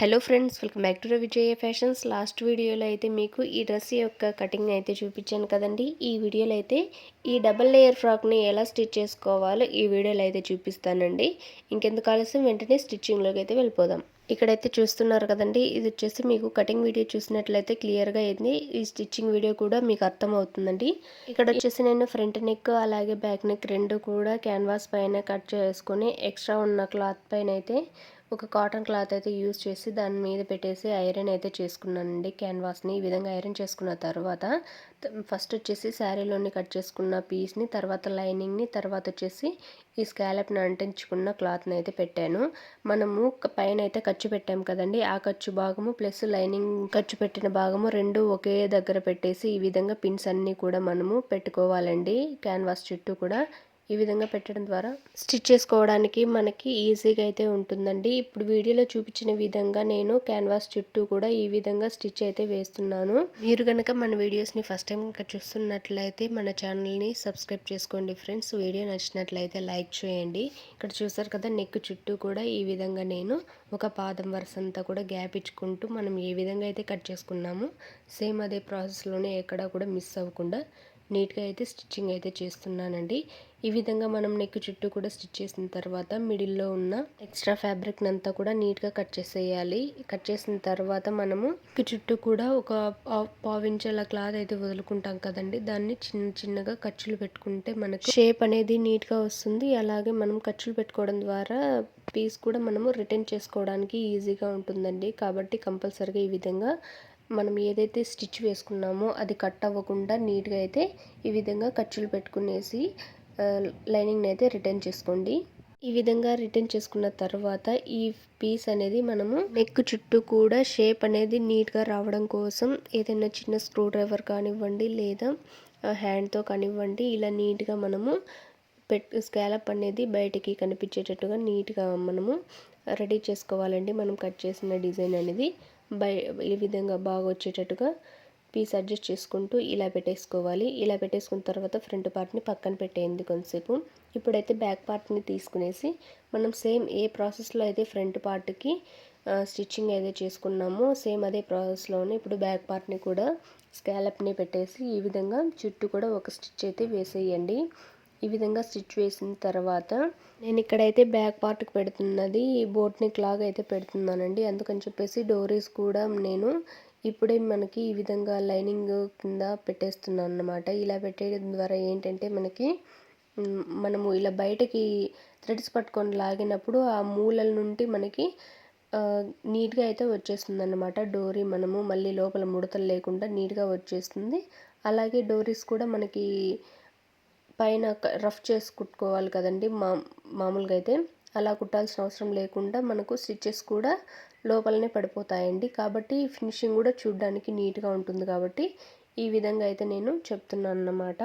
Hello friends welcome back to Vijaya fashions last వీడియోలో అయితే మీకు ఈ డ్రెస్ యొక్క కటింగ్ అయితే చూపించాను కదండి. ఈ వీడియోలో అయితే ఈ డబల్ లేయర్ ఫ్రాక్ని ఎలా స్టిచ్ చేసుకోవాలో ఈ వీడియోలో అయితే చూపిస్తానండి. ఇంకెందుకు ఆలస్యం వెంటనే స్టిచ్చింగ్లోకి అయితే వెళ్ళిపోదాం. ఇక్కడైతే చూస్తున్నారు కదండి ఇది వచ్చేసి మీకు కటింగ్ వీడియో చూసినట్లయితే క్లియర్గా అయింది. ఈ స్టిచ్చింగ్ వీడియో కూడా మీకు అర్థమవుతుందండి. ఇక్కడ వచ్చేసి నేను ఫ్రంట్ నెక్ అలాగే బ్యాక్ నెక్ రెండు కూడా క్యాన్వాస్ పైన కట్ చేసుకొని ఎక్స్ట్రా ఉన్న క్లాత్ పైన అయితే ఒక కాటన్ క్లాత్ అయితే యూజ్ చేసి దాని మీద పెట్టేసి ఐరన్ అయితే చేసుకున్నానండి క్యాన్వాస్ని. ఈ విధంగా ఐరన్ చేసుకున్న తర్వాత ఫస్ట్ వచ్చేసి శారీలోని కట్ చేసుకున్న పీస్ని తర్వాత లైనింగ్ని తర్వాత వచ్చేసి ఈ స్కాలప్ని అంటించుకున్న క్లాత్ని అయితే పెట్టాను. మనము పైన అయితే ఖర్చు పెట్టాము కదండి ఆ ఖర్చు భాగము ప్లస్ లైనింగ్ ఖర్చు పెట్టిన భాగము రెండు ఒకే దగ్గర పెట్టేసి ఈ విధంగా పిన్స్ అన్నీ కూడా మనము పెట్టుకోవాలండి క్యాన్వాస్ చుట్టూ కూడా. ఈ విధంగా పెట్టడం ద్వారా స్టిచ్ చేసుకోవడానికి మనకి ఈజీగా అయితే ఉంటుందండి. ఇప్పుడు వీడియోలో చూపించిన విధంగా నేను క్యాన్వాస్ చుట్టూ కూడా ఈ విధంగా స్టిచ్ అయితే వేస్తున్నాను. మీరు కనుక మన వీడియోస్ని ఫస్ట్ టైం ఇంకా చూస్తున్నట్లయితే మన ఛానల్ని సబ్స్క్రైబ్ చేసుకోండి ఫ్రెండ్స్. వీడియో నచ్చినట్లయితే లైక్ చేయండి. ఇక్కడ చూసారు కదా నెక్ చుట్టూ కూడా ఈ విధంగా నేను ఒక పాదం వరుస అంతా కూడా గ్యాప్ ఇచ్చుకుంటూ మనం ఏ విధంగా అయితే కట్ చేసుకున్నామో సేమ్ అదే ప్రాసెస్లోనే ఎక్కడా కూడా మిస్ అవ్వకుండా నీట్గా అయితే స్టిచ్చింగ్ అయితే చేస్తున్నానండి. ఈ విధంగా మనం నెక్ చుట్టూ కూడా స్టిచ్ చేసిన తర్వాత మిడిల్లో ఉన్న ఎక్స్ట్రా ఫ్యాబ్రిక్ అంతా కూడా నీట్గా కట్ చేసేయాలి. కట్ చేసిన తర్వాత మనము నెక్ చుట్టూ కూడా ఒక పావించాల క్లాత్ అయితే వదులుకుంటాం కదండి. దాన్ని చిన్న చిన్నగా ఖర్చులు పెట్టుకుంటే మనకు షేప్ అనేది నీట్గా వస్తుంది. అలాగే మనం ఖర్చులు పెట్టుకోవడం ద్వారా పీస్ కూడా మనము రిటర్న్ చేసుకోవడానికి ఈజీగా ఉంటుందండి. కాబట్టి కంపల్సరీగా ఈ విధంగా మనం ఏదైతే స్టిచ్ వేసుకున్నామో అది కట్ అవ్వకుండా నీట్గా అయితే ఈ విధంగా ఖర్చులు పెట్టుకునేసి లైనింగ్ని అయితే రిటర్న్ చేసుకోండి. ఈ విధంగా రిటర్న్ చేసుకున్న తర్వాత ఈ పీస్ అనేది మనము నెక్ చుట్టూ కూడా షేప్ అనేది నీట్గా రావడం కోసం ఏదైనా చిన్న స్క్రూ డ్రైవర్ కానివ్వండి లేదా హ్యాండ్తో కానివ్వండి ఇలా నీట్గా మనము పెట్ స్కాలప్ అనేది బయటికి కనిపించేటట్టుగా నీట్గా మనము రెడీ చేసుకోవాలండి. మనం కట్ చేసిన డిజైన్ అనేది. బై ఈ విధంగా బాగా వచ్చేటట్టుగా పీస్ అడ్జస్ట్ చేసుకుంటూ ఇలా పెట్టేసుకోవాలి. ఇలా పెట్టేసుకున్న తర్వాత ఫ్రంట్ పార్ట్ని పక్కన పెట్టేయండి కొంతసేపు. ఇప్పుడైతే బ్యాక్ పార్ట్ని తీసుకునేసి మనం సేమ్ ఏ ప్రాసెస్లో అయితే ఫ్రంట్ పార్ట్కి స్టిచ్చింగ్ అయితే చేసుకున్నామో సేమ్ అదే ప్రాసెస్లోనే ఇప్పుడు బ్యాక్ పార్ట్ని కూడా స్కాలప్ని పెట్టేసి ఈ విధంగా చుట్టూ కూడా ఒక స్టిచ్ అయితే వేసేయండి. ఈ విధంగా స్టిచ్ వేసిన తర్వాత నేను ఇక్కడైతే బ్యాక్ పార్ట్కి పెడుతున్నది బోట్ నెక్ లాగా అయితే పెడుతున్నానండి. అందుకని చెప్పేసి డోరీస్ కూడా నేను ఇప్పుడే మనకి ఈ విధంగా లైనింగ్ కింద పెట్టేస్తున్నాను అనమాట ఇలా పెట్టేయడం ద్వారా ఏంటంటే మనకి మనము ఇలా బయటకి థ్రెడ్స్ పట్టుకొని లాగినప్పుడు ఆ మూలల నుండి మనకి నీట్గా అయితే వచ్చేస్తుంది అన్నమాట డోరీ మనము. మళ్ళీ లోపల ముడతలు లేకుండా నీట్గా వచ్చేస్తుంది. అలాగే డోరీస్ కూడా మనకి పైన రఫ్ చేసి కుట్టుకోవాలి కదండి మా మామూలుగా అయితే అలా కుట్టాల్సిన అవసరం లేకుండా మనకు స్టిచ్చెస్ కూడా లోపలనే పడిపోతాయండి. కాబట్టి ఫినిషింగ్ కూడా చూడడానికి నీట్గా ఉంటుంది కాబట్టి ఈ విధంగా అయితే నేను చెప్తున్నాను అన్నమాట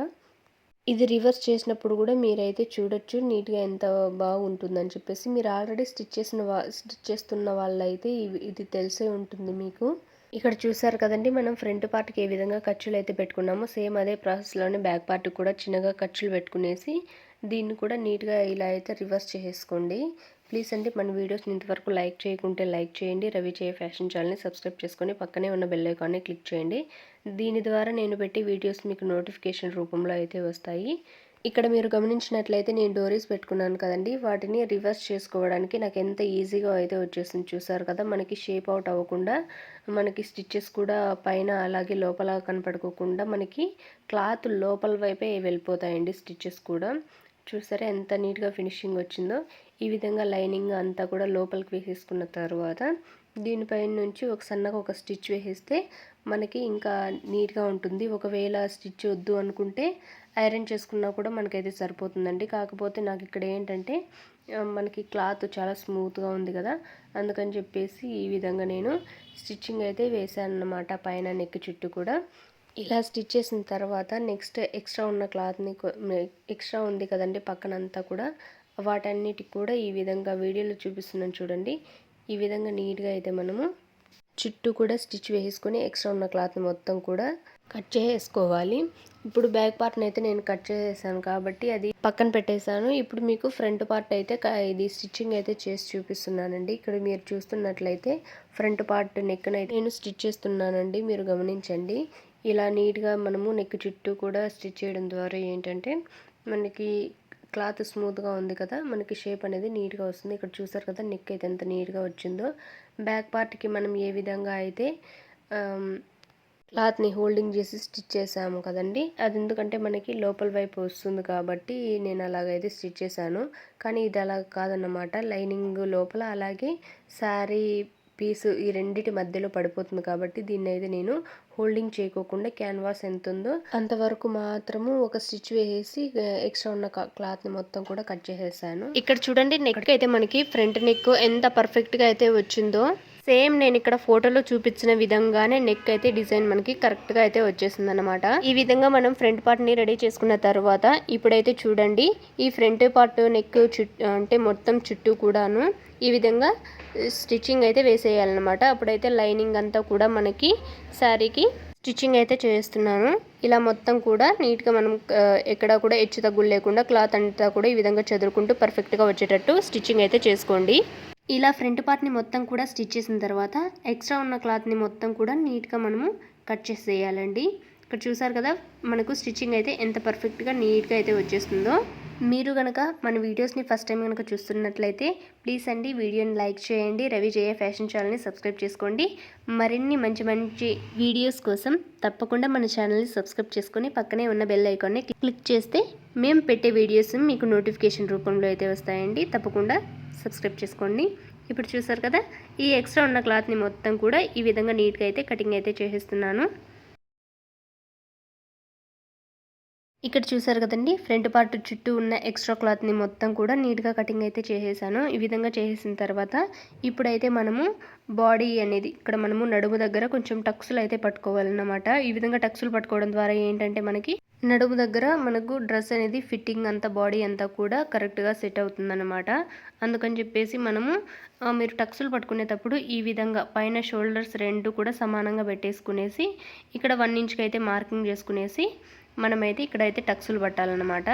ఇది రివర్స్ చేసినప్పుడు కూడా మీరైతే చూడొచ్చు నీట్గా ఎంత బాగుంటుందని చెప్పేసి. మీరు ఆల్రెడీ స్టిచ్ చేసిన వా స్టిచ్ చేస్తున్న వాళ్ళైతే ఇది తెలిసే ఉంటుంది మీకు. ఇక్కడ చూసారు కదండి మనం ఫ్రంట్ పార్ట్కి ఏ విధంగా ఖర్చులు అయితే పెట్టుకున్నామో సేమ్ అదే ప్రాసెస్లోనే బ్యాక్ పార్ట్ కూడా చిన్నగా ఖర్చులు పెట్టుకునేసి దీన్ని కూడా నీట్గా ఇలా అయితే రివర్స్ చేసుకోండి. ప్లీజ్ అండి మన వీడియోస్ని ఇంతవరకు లైక్ చేయకుంటే లైక్ చేయండి. రవి చేయ ఫ్యాషన్ ఛానల్ని సబ్స్క్రైబ్ చేసుకొని పక్కనే ఉన్న బెల్ ఐకాన్ని క్లిక్ చేయండి. దీని ద్వారా నేను పెట్టి వీడియోస్ మీకు నోటిఫికేషన్ రూపంలో అయితే వస్తాయి. ఇక్కడ మీరు గమనించినట్లయితే నేను డోరీస్ పెట్టుకున్నాను కదండి. వాటిని రివర్స్ చేసుకోవడానికి నాకు ఎంత ఈజీగా అయితే వచ్చేసింది చూసారు కదా. మనకి షేప్ అవుట్ అవ్వకుండా మనకి స్టిచ్చెస్ కూడా పైన అలాగే లోపల కనపడుకోకుండా మనకి క్లాత్ లోపల వైపే వెళ్ళిపోతాయండి స్టిచ్చెస్ కూడా. చూసారా ఎంత నీట్గా ఫినిషింగ్ వచ్చిందో. ఈ విధంగా లైనింగ్ అంతా కూడా లోపలికి వేసేసుకున్న తర్వాత దీనిపైన నుంచి ఒక సన్నగా ఒక స్టిచ్ వేసేస్తే మనకి ఇంకా నీట్గా ఉంటుంది. ఒకవేళ స్టిచ్ వద్దు అనుకుంటే ఐరన్ చేసుకున్నా కూడా మనకైతే సరిపోతుందండి. కాకపోతే నాకు ఇక్కడ ఏంటంటే మనకి క్లాత్ చాలా స్మూత్గా ఉంది కదా. అందుకని చెప్పేసి ఈ విధంగా నేను స్టిచ్చింగ్ అయితే వేసాను అన్నమాట పైన నెక్ చుట్టూ కూడా. ఇలా స్టిచ్ చేసిన తర్వాత నెక్స్ట్ ఎక్స్ట్రా ఉన్న క్లాత్ని ఎక్స్ట్రా ఉంది కదండి పక్కనంతా కూడా. వాటన్నిటికి కూడా ఈ విధంగా వీడియోలో చూపిస్తున్నాను చూడండి. ఈ విధంగా నీట్గా అయితే మనము చుట్టూ కూడా స్టిచ్ వేసుకొని ఎక్స్ట్రా ఉన్న క్లాత్ని మొత్తం కూడా కట్ చేసుకోవాలి ఇప్పుడు బ్యాక్ పార్ట్ని అయితే నేను కట్ చేసేసాను కాబట్టి అది పక్కన పెట్టేశాను. ఇప్పుడు మీకు ఫ్రంట్ పార్ట్ అయితే ఇది స్టిచ్చింగ్ అయితే చేసి చూపిస్తున్నానండి. ఇక్కడ మీరు చూస్తున్నట్లయితే ఫ్రంట్ పార్ట్ నెక్ అయితే నేను స్టిచ్ చేస్తున్నానండి. మీరు గమనించండి. ఇలా నీట్గా మనము నెక్ చుట్టూ కూడా స్టిచ్ చేయడం ద్వారా ఏంటంటే మనకి క్లాత్ స్మూత్గా ఉంది కదా మనకి షేప్ అనేది నీట్గా వస్తుంది. ఇక్కడ చూసారు కదా నెక్ అయితే ఎంత నీట్గా వచ్చిందో. బ్యాక్ పార్ట్కి మనం ఏ విధంగా అయితే క్లాత్ని హోల్డింగ్ చేసి స్టిచ్ చేసాము కదండి. అది ఎందుకంటే మనకి లోపల వైపు వస్తుంది కాబట్టి నేను అలాగైతే స్టిచ్ చేశాను. కానీ ఇది అలా కాదన్నమాట. లైనింగ్ లోపల అలాగే శారీ పీసు ఈ రెండిటి మధ్యలో పడిపోతుంది కాబట్టి దీన్ని అయితే నేను హోల్డింగ్ చేయకోకుండా క్యాన్వాస్ ఎంత ఉందో అంతవరకు మాత్రము ఒక స్టిచ్ వేసేసి ఎక్స్ట్రా ఉన్న క్లాత్ని మొత్తం కూడా కట్ చేసేసాను. ఇక్కడ చూడండి నెక్ అయితే మనకి ఫ్రంట్ నెక్ ఎంత పర్ఫెక్ట్గా అయితే వచ్చిందో. సేమ్ నేను ఇక్కడ ఫోటోలో చూపించిన విధంగానే నెక్ అయితే డిజైన్ మనకి కరెక్ట్గా అయితే వచ్చేసింది అనమాట ఈ విధంగా మనం ఫ్రంట్ పార్ట్ని రెడీ చేసుకున్న తర్వాత ఇప్పుడైతే చూడండి ఈ ఫ్రంట్ పార్ట్ నెక్ చుట్టూ అంటే మొత్తం చుట్టూ కూడాను ఈ విధంగా స్టిచ్చింగ్ అయితే వేసేయాలన్నమాట. అప్పుడైతే లైనింగ్ అంతా కూడా మనకి శారీకి స్టిచ్చింగ్ అయితే చేస్తున్నాను. ఇలా మొత్తం కూడా నీట్గా మనం ఎక్కడ కూడా హెచ్చు తగ్గులు లేకుండా క్లాత్ అంతా కూడా ఈ విధంగా చదువుకుంటూ పర్ఫెక్ట్గా వచ్చేటట్టు స్టిచ్చింగ్ అయితే చేసుకోండి. ఇలా ఫ్రంట్ పార్ట్ని మొత్తం కూడా స్టిచ్ చేసిన తర్వాత ఎక్స్ట్రా ఉన్న క్లాత్ని మొత్తం కూడా నీట్గా మనము కట్ చేసేయాలండి. ఇక్కడ చూసారు కదా మనకు స్టిచ్చింగ్ అయితే ఎంత పర్ఫెక్ట్గా నీట్గా అయితే వచ్చేస్తుందో. మీరు కనుక మన వీడియోస్ని ఫస్ట్ టైం కనుక చూస్తున్నట్లయితే ప్లీజ్ అండి వీడియోని లైక్ చేయండి. రవి జయ ఫ్యాషన్ ఛానల్ని సబ్స్క్రైబ్ చేసుకోండి. మరిన్ని మంచి మంచి వీడియోస్ కోసం తప్పకుండా మన ఛానల్ని సబ్స్క్రైబ్ చేసుకొని పక్కనే ఉన్న బెల్ ఐకాన్ని క్లిక్ చేస్తే మేము పెట్టే వీడియోస్ మీకు నోటిఫికేషన్ రూపంలో అయితే వస్తాయండి. తప్పకుండా సబ్స్క్రైబ్ చేసుకోండి. ఇప్పుడు చూసారు కదా ఈ ఎక్స్ట్రా ఉన్న క్లాత్ని మొత్తం కూడా ఈ విధంగా నీట్గా అయితే కటింగ్ అయితే చేసేస్తున్నాను. ఇక్కడ చూసారు కదండి ఫ్రంట్ పార్ట్ చుట్టూ ఉన్న ఎక్స్ట్రా క్లాత్ని మొత్తం కూడా నీట్గా కటింగ్ అయితే చేసేసాను. ఈ విధంగా చేసేసిన తర్వాత ఇప్పుడైతే మనము బాడీ అనేది ఇక్కడ మనము నడుము దగ్గర కొంచెం టక్సులు అయితే పట్టుకోవాలన్నమాట. ఈ విధంగా టక్సులు పట్టుకోవడం ద్వారా ఏంటంటే మనకి నడుము దగ్గర మనకు డ్రెస్ అనేది ఫిట్టింగ్ అంతా బాడీ అంతా కూడా కరెక్ట్గా సెట్ అవుతుందన్నమాట. అందుకని చెప్పేసి మనము మీరు టక్సులు పట్టుకునేటప్పుడు ఈ విధంగా పైన షోల్డర్స్ రెండు కూడా సమానంగా పెట్టేసుకునేసి ఇక్కడ వన్ ఇంచ్కి అయితే మార్కింగ్ చేసుకునేసి మనమైతే ఇక్కడైతే టక్స్లు పట్టాలన్నమాట.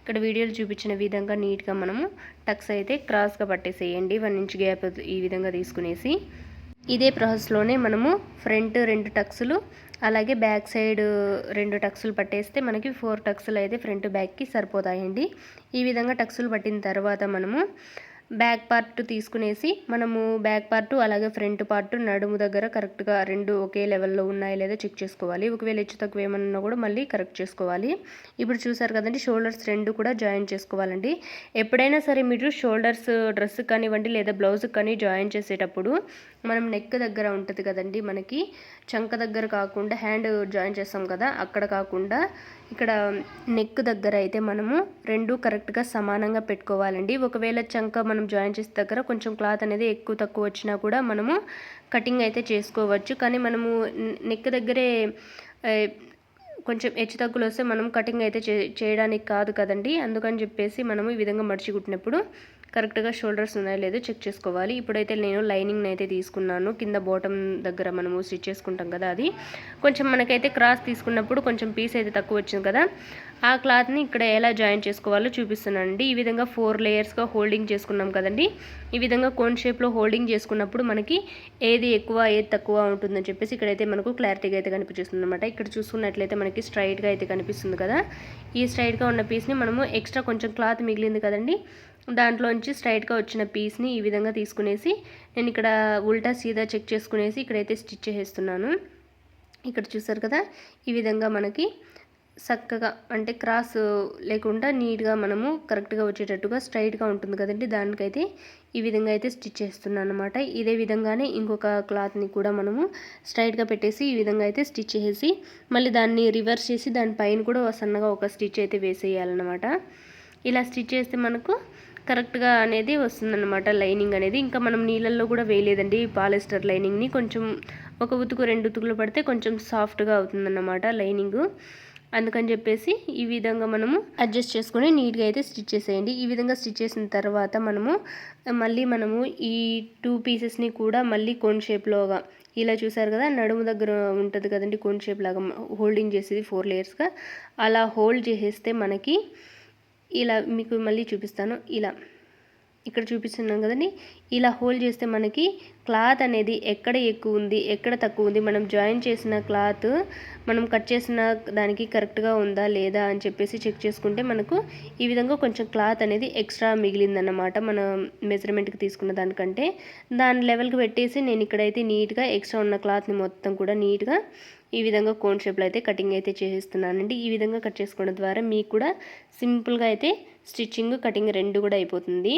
ఇక్కడ వీడియోలు చూపించిన విధంగా నీట్గా మనము టక్స్ అయితే క్రాస్గా పట్టేసేయండి. వన్ ఇంచ్ గ్యాప్ ఈ విధంగా తీసుకునేసి ఇదే ప్రాసెస్లోనే మనము ఫ్రంట్ రెండు టక్స్లు అలాగే బ్యాక్ సైడ్ రెండు టక్స్లు పట్టేస్తే మనకి ఫోర్ టక్స్లు అయితే ఫ్రంట్ బ్యాక్కి సరిపోతాయండి. ఈ విధంగా టక్సులు పట్టిన తర్వాత మనము బ్యాక్ పార్ట్ తీసుకునేసి మనము బ్యాక్ పార్ట్ అలాగే ఫ్రంట్ పార్ట్ నడుము దగ్గర కరెక్ట్గా రెండు ఒకే లెవెల్లో ఉన్నాయో లేదో చెక్ చేసుకోవాలి. ఒకవేళ హెచ్చు తక్కువ ఏమన్నా కూడా మళ్ళీ కరెక్ట్ చేసుకోవాలి. ఇప్పుడు చూసారు కదండి షోల్డర్స్ రెండు కూడా జాయిన్ చేసుకోవాలండి. ఎప్పుడైనా సరే మీరు షోల్డర్స్ డ్రెస్ కానివ్వండి లేదా బ్లౌజ్ కానీ జాయిన్ చేసేటప్పుడు మనం నెక్ దగ్గర ఉంటుంది కదండి మనకి చంక దగ్గర కాకుండా హ్యాండ్ జాయిన్ చేస్తాం కదా అక్కడ కాకుండా ఇక్కడ నెక్ దగ్గర అయితే మనము రెండు కరెక్ట్గా సమానంగా పెట్టుకోవాలండి. ఒకవేళ చంక మనం జాయిన్ చేసే దగ్గర కొంచెం క్లాత్ అనేది ఎక్కువ తక్కువ వచ్చినా కూడా మనము కటింగ్ అయితే చేసుకోవచ్చు. కానీ మనము నెక్ దగ్గరే కొంచెం హెచ్చు తగ్గులు వస్తే మనం కటింగ్ అయితే చేయడానికి కాదు కదండి. అందుకని చెప్పేసి మనము ఈ విధంగా మడిచి కుట్టినప్పుడు కరెక్ట్గా షోల్డర్స్ ఉన్నాయో లేదో చెక్ చేసుకోవాలి. ఇప్పుడైతే నేను లైనింగ్ని అయితే తీసుకున్నాను. కింద బాటమ్ దగ్గర మనము స్టిచ్ చేసుకుంటాం కదా అది. కొంచెం మనకైతే క్రాస్ తీసుకున్నప్పుడు కొంచెం పీస్ అయితే తక్కువ వచ్చింది కదా. ఆ క్లాత్ని ఇక్కడ ఎలా జాయిన్ చేసుకోవాలో చూపిస్తున్నానండి ఈ విధంగా ఫోర్ లేయర్స్గా హోల్డింగ్ చేసుకున్నాం కదండి. ఈ విధంగా కోన్ షేప్లో హోల్డింగ్ చేసుకున్నప్పుడు మనకి ఏది ఎక్కువ ఏది తక్కువ ఉంటుందని చెప్పేసి ఇక్కడైతే మనకు క్లారిటీగా అయితే కనిపిస్తుంది అనమాట ఇక్కడ చూసుకున్నట్లయితే మనకి స్ట్రైట్గా అయితే కనిపిస్తుంది కదా. ఈ స్ట్రైట్గా ఉన్న పీస్ని మనము ఎక్స్ట్రా కొంచెం క్లాత్ మిగిలింది కదండి. దాంట్లోంచి స్ట్రైట్గా వచ్చిన పీస్ని ఈ విధంగా తీసుకునేసి నేను ఇక్కడ ఉల్టా సీదా చెక్ చేసుకునేసి ఇక్కడైతే స్టిచ్ చేస్తున్నాను ఇక్కడ చూసారు కదా? ఈ విధంగా మనకి చక్కగా అంటే క్రాస్ లేకుండా నీట్గా మనము కరెక్ట్గా వచ్చేటట్టుగా స్ట్రైట్గా ఉంటుంది కదండి? దానికైతే ఈ విధంగా అయితే స్టిచ్ చేస్తున్నాను అనమాట ఇదే విధంగానే ఇంకొక క్లాత్ని కూడా మనము స్ట్రైట్గా పెట్టేసి ఈ విధంగా అయితే స్టిచ్ చేసి మళ్ళీ దాన్ని రివర్స్ చేసి దానిపైన కూడా సన్నగా ఒక స్టిచ్ అయితే వేసేయాలన్నమాట. ఇలా స్టిచ్ చేస్తే మనకు కరెక్ట్గా అనేది వస్తుందన్నమాట లైనింగ్ అనేది. ఇంకా మనం నీళ్ళల్లో కూడా వేయలేదండి పాలిస్టర్ లైనింగ్ని. కొంచెం ఒక ఉతుకు రెండు ఉతుకులు పడితే కొంచెం సాఫ్ట్గా అవుతుందన్నమాట లైనింగ్. అందుకని చెప్పేసి ఈ విధంగా మనము అడ్జస్ట్ చేసుకొని నీట్గా అయితే స్టిచ్ చేసేయండి. ఈ విధంగా స్టిచ్ చేసిన తర్వాత మనము మళ్ళీ మనము ఈ టూ పీసెస్ని కూడా మళ్ళీ కోన్ షేప్లోగా ఇలా చూసారు కదా నడుము దగ్గర ఉంటుంది కదండి కోన్ షేప్ లాగా హోల్డింగ్ చేసేది ఫోర్ లేయర్స్గా. అలా హోల్డ్ చేసేస్తే మనకి ఇలా మీకు మళ్ళీ చూపిస్తాను. ఇలా. ఇక్కడ చూపిస్తున్నాం కదండి. ఇలా హోల్డ్ చేస్తే మనకి క్లాత్ అనేది ఎక్కడ ఎక్కువ ఉంది ఎక్కడ తక్కువ ఉంది మనం జాయిన్ చేసిన క్లాత్ మనం కట్ చేసిన దానికి కరెక్ట్గా ఉందా లేదా అని చెప్పేసి చెక్ చేసుకుంటే మనకు ఈ విధంగా కొంచెం క్లాత్ అనేది ఎక్స్ట్రా మిగిలిందన్నమాట మన మెజర్మెంట్కి తీసుకున్న దానికంటే. దాని లెవెల్కి పెట్టేసి నేను ఇక్కడైతే నీట్గా ఎక్స్ట్రా ఉన్న క్లాత్ని మొత్తం కూడా నీట్గా ఈ విధంగా కోన్ షేప్లో అయితే కటింగ్ అయితే చేసేస్తున్నానండి ఈ విధంగా కట్ చేసుకోవడం ద్వారా మీకు కూడా సింపుల్గా అయితే స్టిచ్చింగ్ కటింగ్ రెండు కూడా అయిపోతుంది.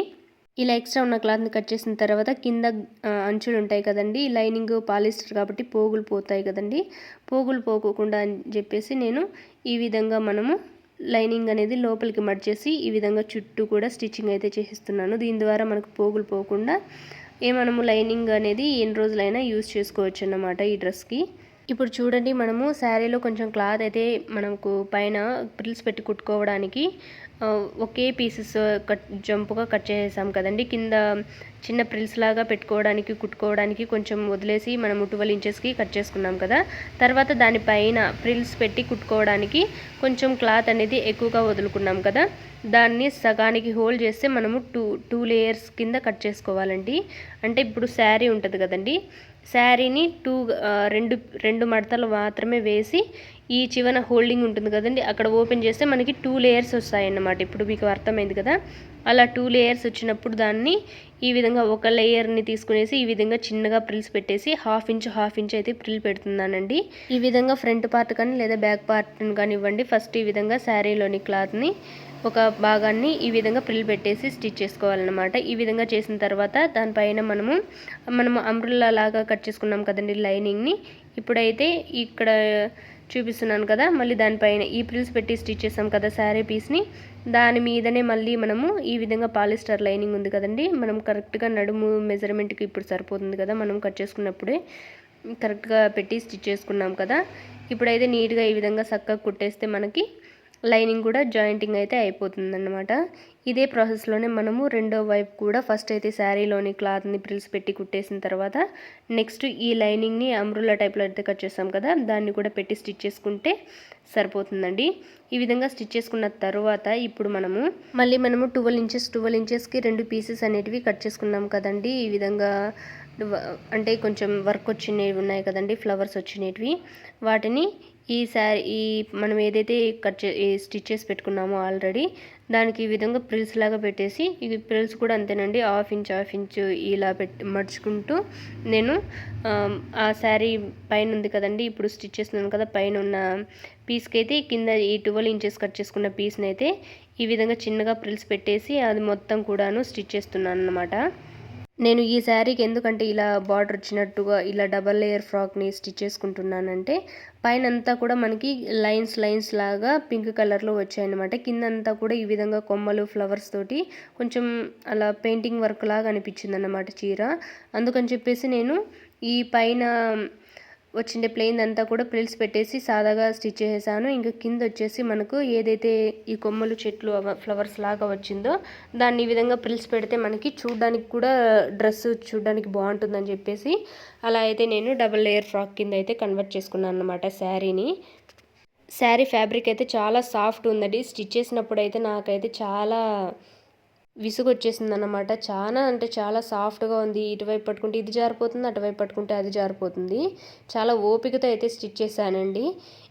ఇలా ఎక్స్ట్రా ఉన్న క్లాత్ని కట్ చేసిన తర్వాత కింద అంచులు ఉంటాయి కదండి. లైనింగ్ పాలిస్టర్ కాబట్టి పోగులు పోతాయి కదండి. పోగులు పోకోకుండా అని చెప్పేసి నేను ఈ విధంగా మనము లైనింగ్ అనేది లోపలికి మడిచేసి ఈ విధంగా చుట్టూ కూడా స్టిచ్చింగ్ అయితే చేసిస్తున్నాను. దీని ద్వారా మనకు పోగులు పోకుండా ఏ మనము లైనింగ్ అనేది ఎన్ని రోజులైనా యూజ్ చేసుకోవచ్చు అన్నమాట ఈ డ్రెస్కి. ఇప్పుడు చూడండి మనము శారీలో కొంచెం క్లాత్ అయితే మనకు పైన ప్రిల్స్ పెట్టి కుట్టుకోవడానికి ఒకే పీసెస్ కట్ జంపుగా కట్ చేసాం కదండి. కింద చిన్న ప్రిల్స్ లాగా పెట్టుకోవడానికి కుట్టుకోవడానికి కొంచెం వదిలేసి మనము ట్వెల్వ్ ఇంచెస్కి కట్ చేసుకున్నాం కదా. తర్వాత దానిపైన ప్రిల్స్ పెట్టి కుట్టుకోవడానికి కొంచెం క్లాత్ అనేది ఎక్కువగా వదులుకున్నాం కదా. దాన్ని సగానికి హోల్డ్ చేస్తే మనము టూ టూ లేయర్స్ కింద కట్ చేసుకోవాలండి. అంటే ఇప్పుడు శారీ ఉంటుంది కదండి. శారీని టూ రెండు రెండు మడతలు మాత్రమే వేసి ఈ చివన హోల్డింగ్ ఉంటుంది కదండి అక్కడ ఓపెన్ చేస్తే మనకి టూ లేయర్స్ వస్తాయన్నమాట. ఇప్పుడు మీకు అర్థమైంది కదా? అలా టూ లేయర్స్ వచ్చినప్పుడు దాన్ని ఈ విధంగా ఒక లేయర్ని తీసుకునేసి ఈ విధంగా చిన్నగా ప్రిల్స్ పెట్టేసి హాఫ్ ఇంచ్ హాఫ్ ఇంచ్ అయితే ప్రిల్ పెడుతున్నానండి. ఈ విధంగా ఫ్రంట్ పార్ట్ కానీ లేదా బ్యాక్ పార్ట్ కానివ్వండి ఫస్ట్ ఈ విధంగా శారీలోని క్లాత్ని ఒక భాగాన్ని ఈ విధంగా ప్రిల్ పెట్టేసి స్టిచ్ చేసుకోవాలన్నమాట. ఈ విధంగా చేసిన తర్వాత దానిపైన మనము మనము అంబ్రుల్లా లాగా కట్ చేసుకున్నాం కదండి లైనింగ్ని. ఇప్పుడైతే ఇక్కడ చూపిస్తున్నాను కదా మళ్ళీ దానిపైన ఈ ప్రిల్స్ పెట్టి స్టిచ్ చేసాం కదా శారీ పీస్ని. దాని మీదనే మళ్ళీ మనము ఈ విధంగా పాలిస్టర్ లైనింగ్ ఉంది కదండి. మనం కరెక్ట్గా నడుము మెజర్మెంట్కి ఇప్పుడు సరిపోతుంది కదా మనం కట్ చేసుకున్నప్పుడే. కరెక్ట్గా పెట్టి స్టిచ్ చేసుకున్నాం కదా. ఇప్పుడైతే నీట్గా ఈ విధంగా చక్కగా కుట్టేస్తే మనకి లైనింగ్ కూడా జాయింటింగ్ అయితే అయిపోతుందన్నమాట. ఇదే ప్రాసెస్లోనే మనము రెండో వైపు కూడా ఫస్ట్ అయితే శారీలోని క్లాత్ని ప్రిల్స్ పెట్టి కుట్టేసిన తర్వాత నెక్స్ట్ ఈ లైనింగ్ని అమ్రులా టైప్లో అయితే కట్ చేస్తాం కదా దాన్ని కూడా పెట్టి స్టిచ్ చేసుకుంటే సరిపోతుందండి. ఈ విధంగా స్టిచ్ చేసుకున్న తర్వాత ఇప్పుడు మనము మళ్ళీ మనము ట్వెల్వ్ ఇంచెస్ ట్వెల్వ్ ఇంచెస్కి రెండు పీసెస్ అనేటివి కట్ చేసుకున్నాం కదండి. ఈ విధంగా అంటే కొంచెం వర్క్ వచ్చినవి ఉన్నాయి కదండి ఫ్లవర్స్ వచ్చినవి. వాటిని ఈ శారీ ఈ మనం ఏదైతే కట్ చే స్టిచ్చెస్ పెట్టుకున్నామో ఆల్రెడీ దానికి ఈ విధంగా ప్రిల్స్ లాగా పెట్టేసి ఈ ప్రిల్స్ కూడా అంతేనండి హాఫ్ ఇంచ్ హాఫ్ ఇంచ్ ఇలా పెట్టి మడుచుకుంటూ నేను ఆ శారీ పైన ఉంది కదండి ఇప్పుడు స్టిచ్ చేస్తున్నాను కదా పైన ఉన్న పీస్కి అయితే కింద ఈ ట్వెల్వ్ ఇంచెస్ కట్ చేసుకున్న పీస్ని అయితే ఈ విధంగా చిన్నగా ప్రిల్స్ పెట్టేసి అది మొత్తం కూడాను స్టిచ్ చేస్తున్నాను అనమాట నేను ఈ శారీకి ఎందుకంటే ఇలా బార్డర్ వచ్చినట్టుగా ఇలా డబల్ లేయర్ ఫ్రాక్ని స్టిచ్ చేసుకుంటున్నానంటే పైన అంతా కూడా మనకి లైన్స్ లైన్స్ లాగా పింక్ కలర్లో వచ్చాయన్నమాట. కింద అంతా కూడా ఈ విధంగా కొమ్మలు ఫ్లవర్స్ తోటి కొంచెం అలా పెయింటింగ్ వర్క్ లాగా అనిపించింది అన్నమాట చీర. అందుకని చెప్పేసి నేను ఈ పైన వచ్చిండే ప్లెయిన్ అంతా కూడా ప్రిల్స్ పెట్టేసి సాదాగా స్టిచ్ చేసేసాను. ఇంకా కింద వచ్చేసి మనకు ఏదైతే ఈ కొమ్మలు చెట్లు ఫ్లవర్స్ లాగా వచ్చిందో దాన్ని ఈ విధంగా ప్రిల్స్ పెడితే మనకి చూడడానికి కూడా డ్రెస్ చూడడానికి బాగుంటుందని చెప్పేసి అలా అయితే నేను డబల్ లేయర్ ఫ్రాక్ కింద అయితే కన్వర్ట్ చేసుకున్నాను అనమాట శారీని. శారీ ఫ్యాబ్రిక్ అయితే చాలా సాఫ్ట్ ఉందండి. స్టిచ్ చేసినప్పుడు అయితే నాకైతే చాలా విసుగు వచ్చేసింది అనమాట చాలా అంటే చాలా సాఫ్ట్గా ఉంది. ఇటువైపు పట్టుకుంటే ఇది జారిపోతుంది అటువైపు పట్టుకుంటే అది జారిపోతుంది. చాలా ఓపికతో అయితే స్టిచ్ చేశానండి.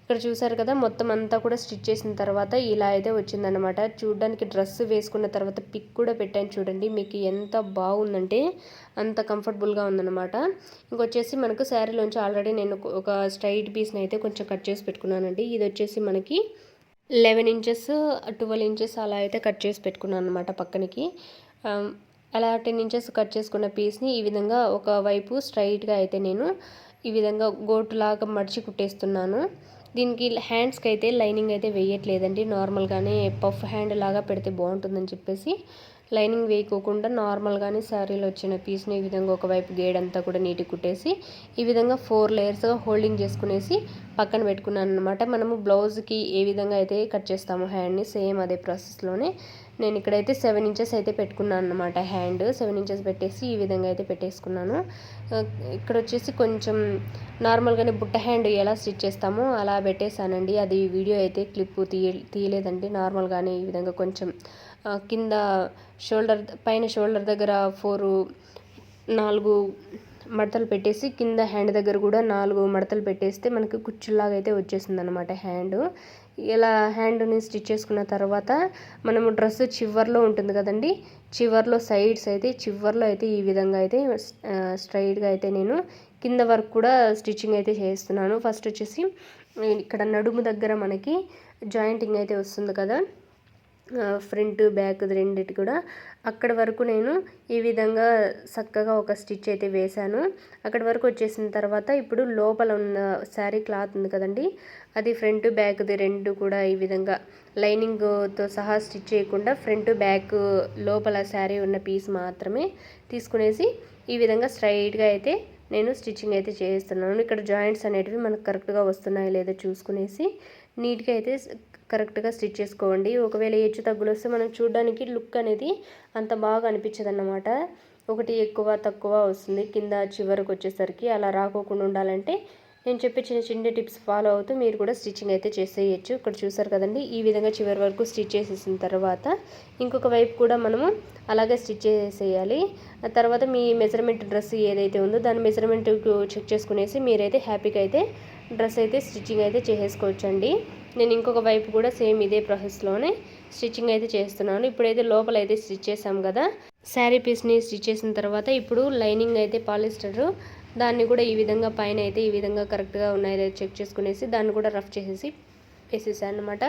ఇక్కడ చూసారు కదా మొత్తం అంతా కూడా స్టిచ్ చేసిన తర్వాత ఇలా అయితే వచ్చిందనమాట చూడడానికి డ్రెస్ వేసుకున్న తర్వాత పిక్ కూడా పెట్టాను చూడండి. మీకు ఎంత బాగుందంటే అంత కంఫర్టబుల్గా ఉందన్నమాట. ఇంకొచ్చేసి మనకు శారీలోంచి ఆల్రెడీ నేను ఒక స్ట్రైట్ పీస్ని అయితే కొంచెం కట్ చేసి పెట్టుకున్నానండి. ఇది వచ్చేసి మనకి లెవెన్ ఇంచెస్ ట్వెల్వ్ ఇంచెస్ అలా అయితే కట్ చేసి పెట్టుకున్నాను అనమాట పక్కనకి. అలా టెన్ ఇంచెస్ కట్ చేసుకున్న పీస్ని ఈ విధంగా ఒక వైపు స్ట్రైట్గా అయితే నేను ఈ విధంగా గోటులాగా మడిచి కుట్టేస్తున్నాను. దీనికి హ్యాండ్స్కి అయితే లైనింగ్ అయితే వేయట్లేదండి. నార్మల్గానే పఫ్ హ్యాండ్ లాగా పెడితే బాగుంటుందని చెప్పేసి లైనింగ్ వేయకోకుండా నార్మల్గానే శారీలో వచ్చిన పీస్ని ఈ విధంగా ఒకవైపు గేడంతా కూడా నీట్గా కుట్టేసి ఈ విధంగా ఫోర్ లేయర్స్గా హోల్డింగ్ చేసుకునేసి పక్కన పెట్టుకున్నాను అనమాట మనము బ్లౌజ్కి ఏ విధంగా అయితే కట్ చేస్తామో హ్యాండ్ని సేమ్ అదే ప్రాసెస్లోనే నేను ఇక్కడైతే సెవెన్ ఇంచెస్ అయితే పెట్టుకున్నాను అనమాట హ్యాండ్. సెవెన్ ఇంచెస్ పెట్టేసి ఈ విధంగా అయితే పెట్టేసుకున్నాను. ఇక్కడ వచ్చేసి కొంచెం నార్మల్గానే బుట్ట హ్యాండ్ ఎలా స్టిచ్ చేస్తామో అలా పెట్టేశానండి. అది వీడియో అయితే క్లిప్ తీయ తీయలేదండి. నార్మల్గానే ఈ విధంగా కొంచెం కింద షోల్డర్ పైన షోల్డర్ దగ్గర ఫోరు నాలుగు మడతలు పెట్టేసి కింద హ్యాండ్ దగ్గర కూడా నాలుగు మడతలు పెట్టేస్తే మనకి కుచ్చులాగా అయితే వచ్చేసింది అనమాట హ్యాండ్. ఇలా హ్యాండ్ని స్టిచ్ చేసుకున్న తర్వాత మనము డ్రెస్ చివర్లో ఉంటుంది కదండి చివర్లో సైడ్స్ అయితే చివర్లో అయితే ఈ విధంగా అయితే స్ట్రైట్గా అయితే నేను కింద వరకు కూడా స్టిచ్చింగ్ అయితే చేస్తున్నాను. ఫస్ట్ వచ్చేసి ఇక్కడ నడుము దగ్గర మనకి జాయింటింగ్ అయితే వస్తుంది కదా. ఫ్రంట్ బ్యాక్ రెండిటి కూడా. అక్కడి వరకు నేను ఈ విధంగా చక్కగా ఒక స్టిచ్ అయితే వేశాను. అక్కడి వరకు వచ్చేసిన తర్వాత ఇప్పుడు లోపల ఉన్న శారీ క్లాత్ ఉంది కదండి అది ఫ్రంట్ బ్యాక్ది రెండు కూడా ఈ విధంగా లైనింగ్తో సహా స్టిచ్ చేయకుండా ఫ్రంట్ బ్యాక్ లోపల శారీ ఉన్న పీస్ మాత్రమే తీసుకునేసి ఈ విధంగా స్ట్రైట్గా అయితే నేను స్టిచ్చింగ్ అయితే చేస్తున్నాను. ఇక్కడ జాయింట్స్ అనేటివి మనకు కరెక్ట్గా వస్తున్నాయో లేదో చూసుకునేసి నీట్గా అయితే కరెక్ట్గా స్టిచ్ చేసుకోండి. ఒకవేళ హెచ్చు తగ్గులు వస్తే మనం చూడడానికి లుక్ అనేది అంత బాగా అనిపించదు అన్నమాట ఒకటి ఎక్కువ తక్కువ వస్తుంది. కింద చివరికి వచ్చేసరికి అలా రాకోకుండా ఉండాలంటే నేను చెప్పే చిన్న చిన్న టిప్స్ ఫాలో అవుతూ మీరు కూడా స్టిచ్చింగ్ అయితే చేసేయచ్చు. ఇక్కడ చూసారు కదండి ఈ విధంగా చివరి వరకు స్టిచ్ చేసేసిన తర్వాత ఇంకొక వైపు కూడా మనము అలాగే స్టిచ్ చేసేయాలి. ఆ తర్వాత మీ మెజర్మెంట్ డ్రెస్ ఏదైతే ఉందో దాని మెజర్మెంట్ చెక్ చేసుకునేసి మీరైతే హ్యాపీగా అయితే డ్రెస్ అయితే స్టిచ్చింగ్ అయితే చేసేసుకోవచ్చండి. నేను ఇంకొక వైపు కూడా సేమ్ ఇదే ప్రాసెస్లోనే స్టిచ్చింగ్ అయితే చేస్తున్నాను. ఇప్పుడైతే లోపల అయితే స్టిచ్ చేసాం కదా. శారీ పీస్ని స్టిచ్ చేసిన తర్వాత ఇప్పుడు లైనింగ్ అయితే పాలిస్టర్. దాన్ని కూడా ఈ విధంగా పైన అయితే ఈ విధంగా కరెక్ట్గా ఉన్నాయో చెక్ చేసుకునేసి దాన్ని కూడా రఫ్ చేసేసి వేసేసాను అనమాట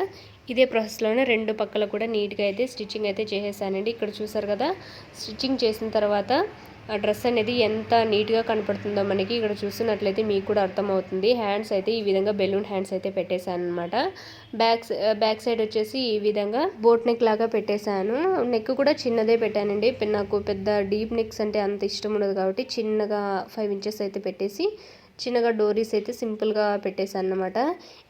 ఇదే ప్రాసెస్లోనే రెండు పక్కల కూడా నీట్గా అయితే స్టిచ్చింగ్ అయితే చేసేసానండి. ఇక్కడ చూసారు కదా స్టిచ్చింగ్ చేసిన తర్వాత డ్రెస్ అనేది ఎంత నీట్గా కనపడుతుందో మనకి ఇక్కడ చూస్తున్నట్లయితే మీకు కూడా అర్థమవుతుంది. హ్యాండ్స్ అయితే ఈ విధంగా బెలూన్ హ్యాండ్స్ అయితే పెట్టేశాను అనమాట బ్యాక్ బ్యాక్ సైడ్ వచ్చేసి ఈ విధంగా బోట్ నెక్ లాగా పెట్టేశాను. నెక్ కూడా చిన్నదే పెట్టానండి. నాకు పెద్ద డీప్ నెక్స్ అంటే అంత ఇష్టం ఉండదు కాబట్టి చిన్నగా ఫైవ్ ఇంచెస్ అయితే పెట్టేసి చిన్నగా డోరీస్ అయితే సింపుల్గా పెట్టేశాను అనమాట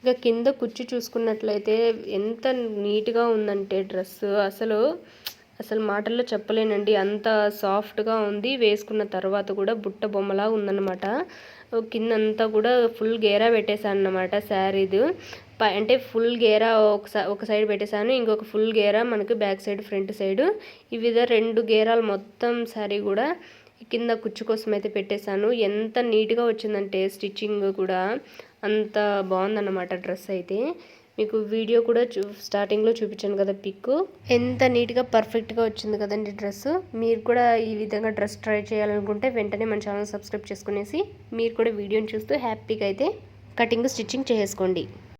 ఇక కింద కుచ్చు చూసుకున్నట్లయితే ఎంత నీట్గా ఉందంటే డ్రెస్ అసలు అసలు మాటల్లో చెప్పలేనండి. అంత సాఫ్ట్గా ఉంది. వేసుకున్న తర్వాత కూడా బుట్ట బొమ్మలా ఉందన్నమాట. కిందంతా కూడా ఫుల్ గేరా పెట్టేశాను అనమాట శారీది అంటే ఫుల్ గేరా ఒక ఒక సైడ్ పెట్టేశాను. ఇంకొక ఫుల్ గేరా మనకి బ్యాక్ సైడ్ ఫ్రంట్ సైడ్. ఈ విధ రెండు గేరాలు మొత్తం శారీ కూడా కింద కుచ్చు కోసం అయితే పెట్టేశాను. ఎంత నీట్గా వచ్చిందంటే స్టిచ్చింగ్ కూడా అంత బాగుందన్నమాట డ్రెస్ అయితే. మీకు వీడియో కూడా చూ స్టార్టింగ్లో చూపించాను కదా పిక్ ఎంత నీట్గా పర్ఫెక్ట్గా వచ్చింది కదండి డ్రెస్. మీరు కూడా ఈ విధంగా డ్రెస్ ట్రై చేయాలనుకుంటే వెంటనే మన ఛానల్ సబ్స్క్రైబ్ చేసుకునేసి మీరు కూడా వీడియోని చూస్తూ హ్యాపీగా అయితే కటింగ్ స్టిచ్చింగ్ చేసుకోండి.